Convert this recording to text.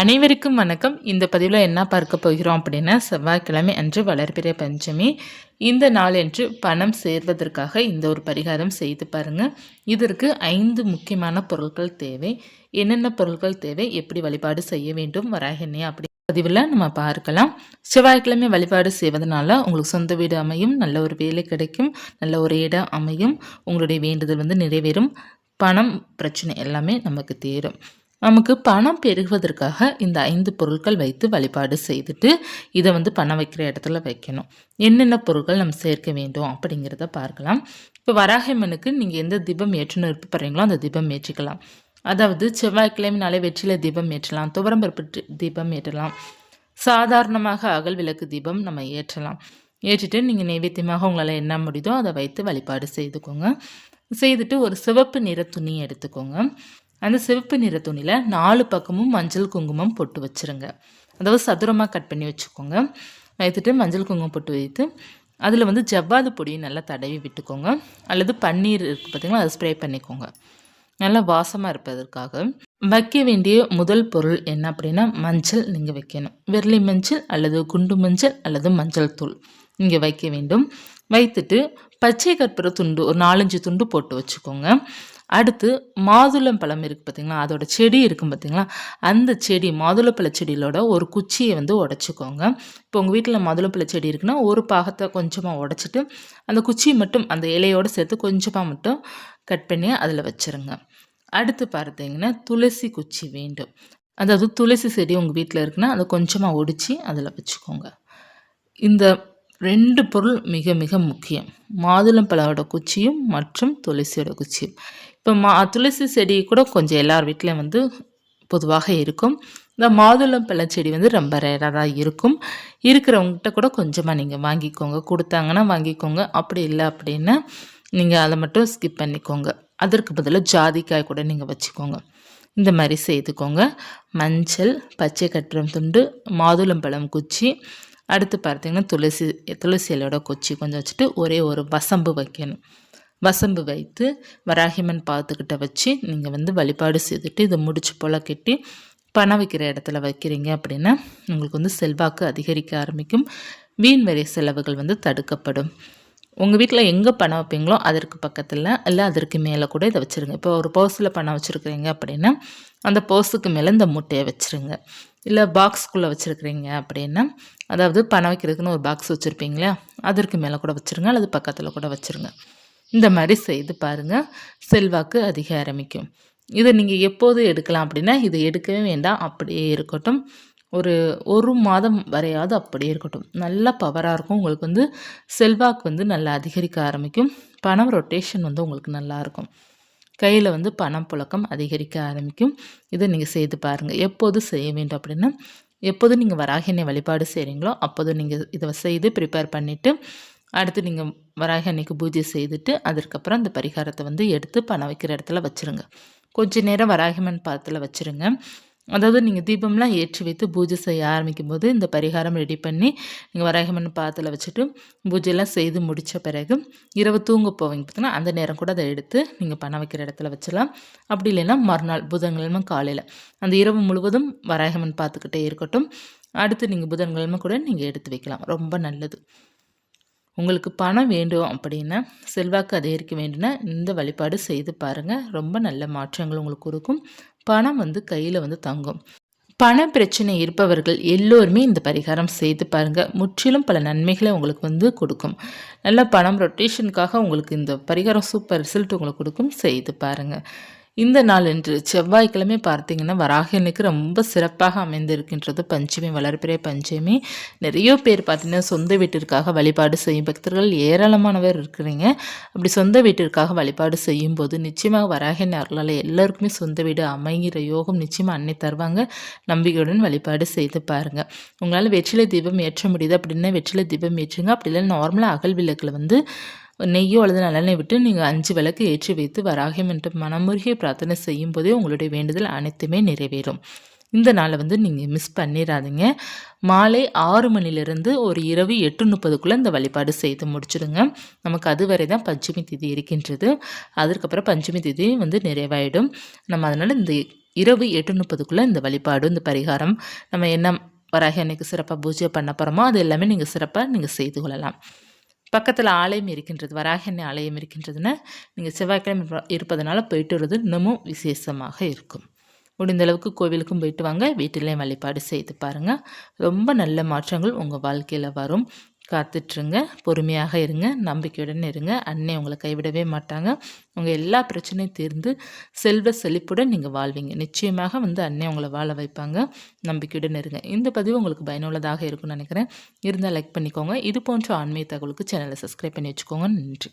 அனைவருக்கும் வணக்கம். இந்த பதிவில் என்ன பார்க்க போகிறோம் அப்படின்னா செவ்வாய்க்கிழமை அன்று வளர்பிறை பஞ்சமி. இந்த நாளன்று பணம் சேர்வதற்காக இந்த ஒரு பரிகாரம் செய்து பாருங்கள் இதற்கு ஐந்து முக்கியமான பொருட்கள் தேவை. என்னென்ன பொருட்கள் தேவை? எப்படி வழிபாடு செய்ய வேண்டும்? வராகினே அப்படி பதிவில் நம்ம பார்க்கலாம். செவ்வாய்க்கிழமை வழிபாடு செய்வதனால உங்களுக்கு சொந்த வீடு அமையும் நல்ல ஒரு வேலை கிடைக்கும் நல்ல ஒரு இடம் அமையும் உங்களுடைய வேண்டுதல் வந்து நிறைவேறும் பணம் பிரச்சனை எல்லாமே நமக்கு தீரும். நமக்கு பணம் பெருகுவதற்காக இந்த ஐந்து பொருட்கள் வைத்து வழிபாடு செய்துட்டு இதை வந்து பணம் வைக்கிற இடத்துல வைக்கணும். என்னென்ன பொருட்கள் நம்ம சேர்க்க வேண்டும் அப்படிங்கிறத பார்க்கலாம். இப்போ வராகமனுக்கு நீங்கள் எந்த தீபம் ஏற்றணும் விருப்பப்படுறீங்களோ அந்த தீபம் ஏற்றிக்கலாம். அதாவது செவ்வாய்க்கிழமைனாலே வெற்றில தீபம் ஏற்றலாம் துவரம்பருப்பு தீபம் ஏற்றலாம். சாதாரணமாக அகல் விளக்கு தீபம் நம்ம ஏற்றலாம். ஏற்றிட்டு நீங்கள் நைவேத்தியமாக உங்களால் என்ன முடியுதோ அதை வைத்து வழிபாடு செய்துக்கோங்க. செய்துட்டு ஒரு சிவப்பு நிற துணி எடுத்துக்கோங்க. அந்த சிவப்பு நிற துணியில் நாலு பக்கமும் மஞ்சள் குங்குமம் போட்டு வச்சுருங்க. அதாவது சதுரமாக கட் பண்ணி வச்சுக்கோங்க. வைத்துட்டு மஞ்சள் குங்குமம் போட்டு வைத்து அதில் வந்து ஜவ்வாது பொடியை நல்லா தடவி விட்டுக்கோங்க. அல்லது பன்னீர் இருக்குது பார்த்திங்களா அதை ஸ்ப்ரே பண்ணிக்கோங்க. நல்லா வாசமாக இருப்பதற்காக. வைக்க வேண்டிய முதல் பொருள் என்ன அப்படின்னா மஞ்சள் நீங்கள் வைக்கணும். விரலி மஞ்சள் அல்லது குண்டு மஞ்சள் அல்லது மஞ்சள் தூள் இங்கே வைக்க வேண்டும். வைத்துட்டு பச்சை கற்பூர துண்டு ஒரு நாலஞ்சு துண்டு போட்டு வச்சுக்கோங்க. அடுத்து மாதுளம் பழம் இருக்குது பார்த்திங்களா அதோட செடி இருக்கும் பார்த்திங்களா அந்த செடி மாதுளப்பழ செடியிலோட ஒரு குச்சியை வந்து உடச்சிக்கோங்க. இப்போ உங்கள் வீட்டில் மாதுளப்பழ செடி இருக்குன்னா ஒரு பாகத்தை கொஞ்சமாக உடச்சிட்டு அந்த குச்சியை மட்டும் அந்த இலையோடு சேர்த்து கொஞ்சமாக மட்டும் கட் பண்ணி அதில் வச்சுருங்க. அடுத்து பார்த்தீங்கன்னா துளசி குச்சி வேண்டும். அதாவது துளசி செடி உங்கள் வீட்டில் இருக்குன்னா அதை கொஞ்சமாக ஒடிச்சு அதில் வச்சுக்கோங்க. இந்த ரெண்டு பொருள் மிக மிக முக்கியம். மாதுளம்பழோட குச்சியும் மற்றும் துளசியோட குச்சியும். இப்போ மா துளசி செடி கூட கொஞ்சம் எல்லார் வீட்லேயும் வந்து பொதுவாக இருக்கும். இந்த மாதுளம் செடி வந்து ரொம்ப ரேராக தான் இருக்கும். இருக்கிறவங்ககிட்ட கூட கொஞ்சமாக நீங்கள் வாங்கிக்கோங்க. கொடுத்தாங்கன்னா வாங்கிக்கோங்க. அப்படி இல்லை அப்படின்னா நீங்கள் அதை மட்டும் ஸ்கிப் பண்ணிக்கோங்க. அதற்கு பதிலாக ஜாதிக்காய் கூட நீங்கள் வச்சுக்கோங்க. இந்த மாதிரி செய்துக்கோங்க. மஞ்சள் பச்சை கட்டுறம் துண்டு மாதுளம்பழம் குச்சி. அடுத்து பார்த்தீங்கன்னா துளசி துளசி இலையோட குச்சி கொஞ்சம் வச்சுட்டு ஒரே ஒரு வசம்பு வைக்கணும். வசம்பு வைத்து வராகிமன் பார்த்துக்கிட்ட வச்சு நீங்கள் வந்து வழிபாடு செய்துட்டு இதை முடிச்சு போல் கட்டி பணம் வைக்கிற இடத்துல வைக்கிறீங்க அப்படின்னா உங்களுக்கு வந்து செல்வாக்கு அதிகரிக்க ஆரம்பிக்கும். வீண் வரை செலவுகள் வந்து தடுக்கப்படும். உங்கள் வீட்டில் எங்கே பணம் வைப்பீங்களோ அதற்கு பக்கத்தில் இல்லை அதற்கு மேலே கூட இதை வச்சுருங்க. இப்போ ஒரு பர்ஸில் பணம் வச்சுருக்கிறீங்க அப்படின்னா அந்த பர்ஸுக்கு மேலே இந்த முட்டையை வச்சுருங்க. இல்லை பாக்ஸ்க்குள்ளே வச்சுருக்குறீங்க அப்படின்னா அதாவது பணம் வைக்கிறதுக்குன்னு ஒரு பாக்ஸ் வச்சுருப்பீங்களா அதற்கு மேலே கூட வச்சுருங்க. அல்லது பக்கத்தில் கூட வச்சுருங்க. இந்த மாதிரி செய்து பாருங்கள் செல்வாக்கு அதிக ஆரம்பிக்கும் இதை நீங்கள் எப்போது எடுக்கலாம் அப்படின்னா இதை எடுக்கவே வேண்டாம். அப்படியே இருக்கட்டும். ஒரு ஒரு மாதம் வரையாவது அப்படியே இருக்கட்டும். நல்ல பவராக இருக்கும். உங்களுக்கு வந்து செல்வாக்கு வந்து நல்லா அதிகரிக்க ஆரம்பிக்கும். பணம் ரொட்டேஷன் வந்து உங்களுக்கு நல்லாயிருக்கும் கையில் வந்து பணம் புழக்கம் அதிகரிக்க ஆரம்பிக்கும். இதை நீங்கள் செய்து பாருங்கள் எப்போது செய்ய வேண்டும் அப்படின்னா எப்போது நீங்கள் வராகினை வழிபாடு செய்கிறீங்களோ அப்போது நீங்கள் இதை செய்து ப்ரிப்பேர் பண்ணிவிட்டு அடுத்து நீங்கள் வராகி அன்னைக்கு பூஜை செய்துட்டு அதற்கப்புறம் அந்த பரிகாரத்தை வந்து எடுத்து பணம் வைக்கிற இடத்துல வச்சுருங்க. கொஞ்ச நேரம் வராகிமன் பாதத்தில் வச்சுருங்க. அதாவது நீங்கள் தீபம்லாம் ஏற்றி வைத்து பூஜை செய்ய ஆரம்பிக்கும் போது இந்த பரிகாரம் ரெடி பண்ணி நீங்கள் வராகமன் பாத்தில் வச்சுட்டு பூஜையெல்லாம் செய்து முடித்த பிறகு இரவு தூங்க போவீங்க பார்த்தீங்கன்னா அந்த நேரம் கூட அதை எடுத்து நீங்கள் பணம் வைக்கிற இடத்துல வச்சலாம் அப்படி இல்லைன்னா மறுநாள் புதன்கிழமை காலையில். அந்த இரவு முழுவதும் வராகமன் பார்த்துக்கிட்டே இருக்கட்டும். அடுத்து நீங்கள் புதன்கிழமை கூட நீங்கள் எடுத்து வைக்கலாம். ரொம்ப நல்லது. உங்களுக்கு பணம் வேண்டும் அப்படின்னா செல்வாக்கு அதிகரிக்க வேண்டும்னா இந்த வழிபாடு செய்து பாருங்கள் ரொம்ப நல்ல மாற்றங்கள் உங்களுக்கு கொடுக்கும். பணம் வந்து கையில் வந்து தங்கும். பண பிரச்சனை இருப்பவர்கள் எல்லோருமே இந்த பரிகாரம் செய்து பாருங்கள் முற்றிலும் பல நன்மைகளை உங்களுக்கு வந்து கொடுக்கும். நல்ல பணம் ரொட்டேஷனுக்காக உங்களுக்கு இந்த பரிகாரம் சூப்பர் ரிசல்ட் உங்களுக்கு கொடுக்கும். செய்து பாருங்கள் இந்த நாள் என்று செவ்வாய்க்கிழமை பார்த்தீங்கன்னா வராகனுக்கு ரொம்ப சிறப்பாக அமைந்திருக்கின்றது. பஞ்சமி வளர்ப்பிறை பஞ்சமி. நிறைய பேர் பார்த்தீங்கன்னா சொந்த வீட்டிற்காக வழிபாடு செய்யும் பக்தர்கள் ஏராளமானவர் இருக்கிறீங்க. அப்படி சொந்த வீட்டிற்காக வழிபாடு செய்யும் போது நிச்சயமாக வராகன் அருளால் எல்லாருக்குமே சொந்த வீடு அமைகிற யோகம் நிச்சயமாக அன்னை தருவாங்க. நம்பிக்கையுடன் வழிபாடு செய்து பாருங்கள் உங்களால் வெற்றிலை தீபம் ஏற்ற முடியுது அப்படின்னா வெற்றிலை தீபம் ஏற்றுங்க. அப்படி இல்லை நார்மலாக அகல் விளக்கில் வந்து நெய்யோ அல்லது நல்லெண்ணெய் விட்டு நீங்கள் அஞ்சு விளக்கு ஏற்றி வைத்து வராகம் என்று மனமுருகிய பிரார்த்தனை செய்யும் போதே உங்களுடைய வேண்டுதல் அனைத்துமே நிறைவேறும். இந்த நாளை வந்து நீங்கள் மிஸ் பண்ணிடாதீங்க மாலை ஆறு மணிலிருந்து ஒரு இரவு எட்டு முப்பதுக்குள்ளே இந்த வழிபாடு செய்து முடிச்சிடுங்க. நமக்கு அதுவரை தான் பஞ்சமி திதி இருக்கின்றது. அதற்கப்புறம் பஞ்சமி திதி வந்து நிறைவாயிடும். நம்ம அதனால் இந்த இரவு எட்டு முப்பதுக்குள்ளே இந்த வழிபாடு இந்த பரிகாரம் நம்ம என்ன வராக அன்னைக்கு சிறப்பாக பூஜை பண்ண போகிறோமோ அது எல்லாமே நீங்கள் சிறப்பாக நீங்கள் செய்து கொள்ளலாம். பக்கத்தில் ஆலயம் இருக்கின்றது வராகண்ணி ஆலயம் இருக்கின்றதுன்னா நீங்கள் செவ்வாய்க்கிழமை இருப்பதனால போயிட்டு வருவது இன்னமும் விசேஷமாக இருக்கும். முடிந்த அளவுக்கு கோவிலுக்கும் போயிட்டு வாங்க வீட்டிலையும் வழிபாடு செய்து பாருங்கள் ரொம்ப நல்ல மாற்றங்கள் உங்கள் வாழ்க்கையில் வரும். காத்துட்ருங்க. பொறுமையாக இருங்க. நம்பிக்கையுடன் இருங்க. அன்னை உங்களை கைவிடவே மாட்டாங்க. உங்கள் எல்லா பிரச்சனையும் தீர்ந்து செல்வ செழிப்புடன் நீங்கள் வாழ்வீங்க. நிச்சயமாக வந்து அன்னை உங்களை வாழ வைப்பாங்க. நம்பிக்கையுடன் இருங்க. இந்த பதிவு உங்களுக்கு பயனுள்ளதாக இருக்கும்னு நினைக்கிறேன். இருந்தால் லைக் பண்ணிக்கோங்க. இது போன்ற ஆன்மீக தகவலுக்கு சேனலை சப்ஸ்கிரைப் பண்ணி வச்சுக்கோங்க. நன்றி.